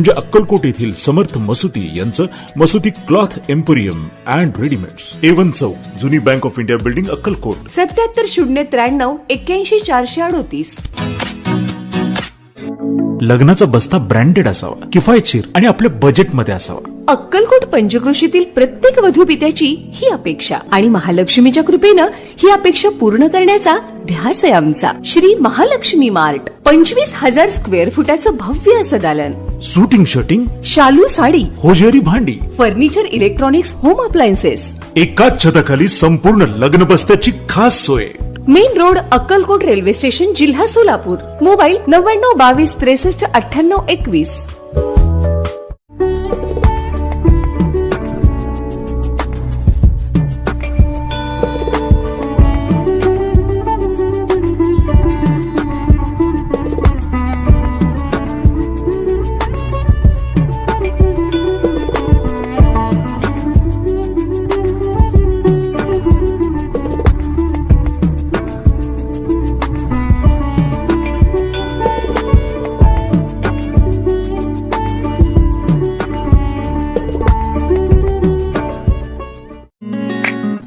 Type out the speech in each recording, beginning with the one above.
म्हणजे अक्कलकोट येथील समर्थ मसुती यांचं Masuti cloth emporium and readymades. A1 चौक जुनी bank of India building Akkalkot. सत्याहत्तर शून्य त्र्याण्णव एक्क्याऐंशी चारशे अडोतीस. लग्नाचा बस्ता ब्रँडेड असावा किफायतशीर आणि आपल्या बजेटमध्ये असावा. अक्कलकोट पंचक्रोशीतील प्रत्येक वधूपित्याची ही अपेक्षा आणि महालक्ष्मीच्या कृपेनं ही अपेक्षा पूर्ण करण्याचा ध्यास आहे आमचा. श्री महालक्ष्मी मार्ट पंचवीस हजार स्क्वेअर फुटाचं भव्य असं दालन. सुटिंग शर्टिंग शालू साडी होजेरी भांडी फर्निचर इलेक्ट्रॉनिक्स होम अप्लायन्सेस एकाच छताखाली संपूर्ण लग्न बस्त्याची खास सोय. Main road Akkalkot railway station जिल्हा सोलापूर. मोबाईल नव्याण्णव बावीस त्रेसष्ट अठ्ठ्याण्णव एकवीस.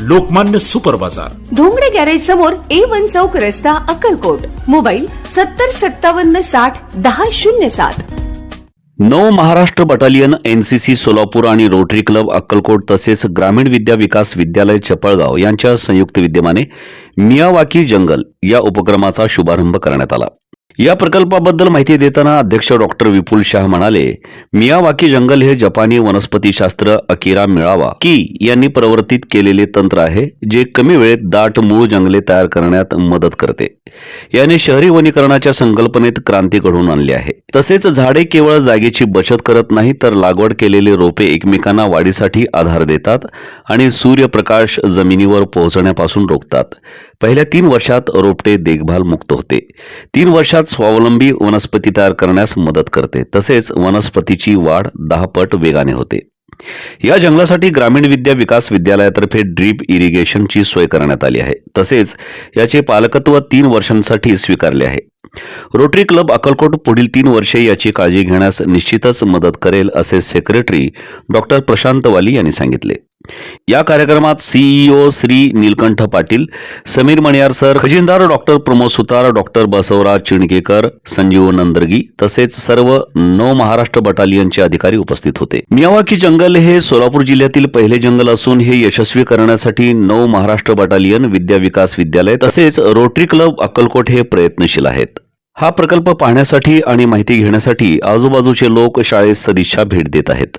लोकमान्य सुपर बाजार. धोंगडे गॅरेज समोर ए वन चौक रस्ता अक्कलकोट. मोबाईल सत्तर सत्तावन्न साठ दहा शून्य सात. नव महाराष्ट्र बटालियन एनसीसी सोलापूर आणि रोटरी क्लब अक्कलकोट तसेच ग्रामीण विद्या विकास विद्यालय चपळगाव यांच्या संयुक्त विद्यमाने मियावाकी जंगल या उपक्रमाचा शुभारंभ करण्यात आला. या प्रकल्पाबद्दल माहिती देताना अध्यक्ष डॉक्टर विपुल शाह म्हणाले मियावाकी जंगल हे जपानी वनस्पतीशास्त्र अकिरा मिळावा की यांनी प्रवर्तित केलेले तंत्र आहे जे कमी वेळेत दाट मूळ जंगले तयार करण्यात मदत करते. याने शहरी वनीकरणाच्या संकल्पनेत क्रांती घडवून आणली आहे. तसेच झाडे केवळ जागेची बचत करत नाही तर लागवड केलेले रोपे एकमेकांना वाढीसाठी आधार देतात आणि सूर्यप्रकाश जमिनीवर पोहोचण्यापासून रोखतात. पहिल्या तीन वर्षात रोपटे देखभाल मुक्त होते. तीन वर्षात स्वावलंबी वनस्पती तयार करण्यास मदत करते. तसेच वनस्पतीची वाढ दहा पट वेगाने होते. या जंगलासाठी ग्रामीण विद्या विकास विद्यालयातर्फे ड्रीप इरिगेशनची सोय करण्यात आली आहे. तसेच याचे पालकत्व तीन वर्षांसाठी स्वीकारले आहे. रोटरी क्लब अक्कलकोट पुढील तीन वर्षे याची काळजी घेण्यास निश्चितच मदत करेल असे सेक्रेटरी डॉक्टर प्रशांत वाली यांनी सांगितले. या कार्यक्रमात सीईओ श्री नीलकंठ पाटील समीर मणियार सर खजिनदार डॉक्टर प्रमोद सुतार डॉक्टर बसवराज चिणकेकर संजीव नंदर्गी तसेच सर्व नव महाराष्ट्र बटालियनचे अधिकारी उपस्थित होते. मियावाकी जंगल हे सोलापूर जिल्ह्यातील पहिले जंगल असून हे यशस्वी करण्यासाठी नव महाराष्ट्र बटालियन विद्या विकास विद्यालय तसेच रोटरी क्लब अक्कलकोट हे प्रयत्नशील आहेत. हा प्रकल्प पाहण्यासाठी आणि माहिती घेण्यासाठी आजूबाजूचे लोक शाळेत सदिच्छा भेट देत आहेत.